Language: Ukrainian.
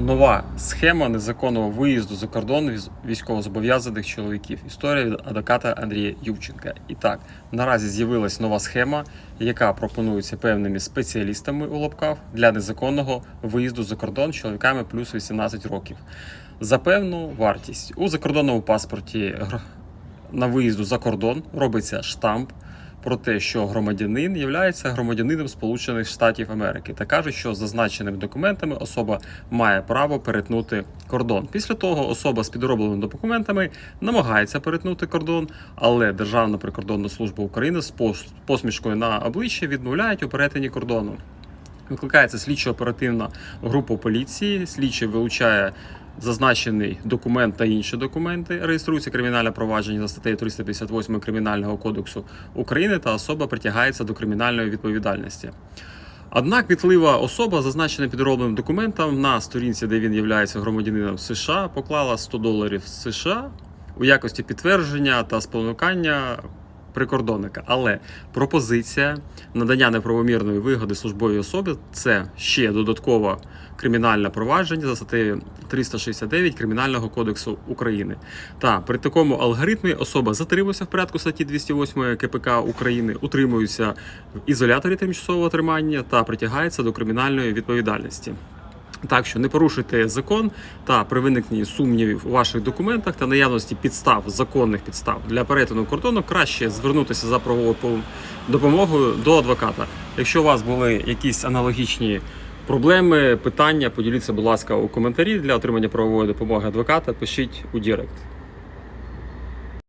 Нова схема незаконного виїзду за кордон військовозобов'язаних чоловіків. Історія від адвоката Андрія Ювченка. І так, наразі з'явилась нова схема, яка пропонується певними спеціалістами у лапках для незаконного виїзду за кордон чоловіками плюс 18 років. За певну вартість у закордонному паспорті на виїзду за кордон робиться штамп про те, що громадянин є громадянином Сполучених Штатів Америки та кажуть, що зазначеними документами особа має право перетнути кордон. Після того особа з підробленими документами намагається перетнути кордон, але Державна прикордонна служба України з пос- посмішкою на обличчі відмовляють у перетині кордону. Викликається слідчо-оперативна група поліції. Слідчий вилучає зазначений документ та інші документи. Реєструється кримінальне провадження за статтею 358 Кримінального кодексу України та особа притягається до кримінальної відповідальності. Однак відлива особа, зазначена підробленим документом на сторінці, де він є громадянином США, поклала 100 доларів США у якості підтвердження та спонукання прикордонника. Але пропозиція надання неправомірної вигоди службовій особі це ще додаткове кримінальне провадження за статтею 369 Кримінального кодексу України. Та при такому алгоритмі особа затримується в порядку статті 208 КПК України, утримується в ізоляторі тимчасового тримання та притягається до кримінальної відповідальності. Так що не порушуйте закон та при виникненні сумнівів у ваших документах та наявності підстав, законних підстав для перетину кордону, краще звернутися за правовою пом- допомогою до адвоката. Якщо у вас були якісь аналогічні проблеми, питання, поділіться, будь ласка, у коментарі для отримання правової допомоги адвоката. Пишіть у Дірект.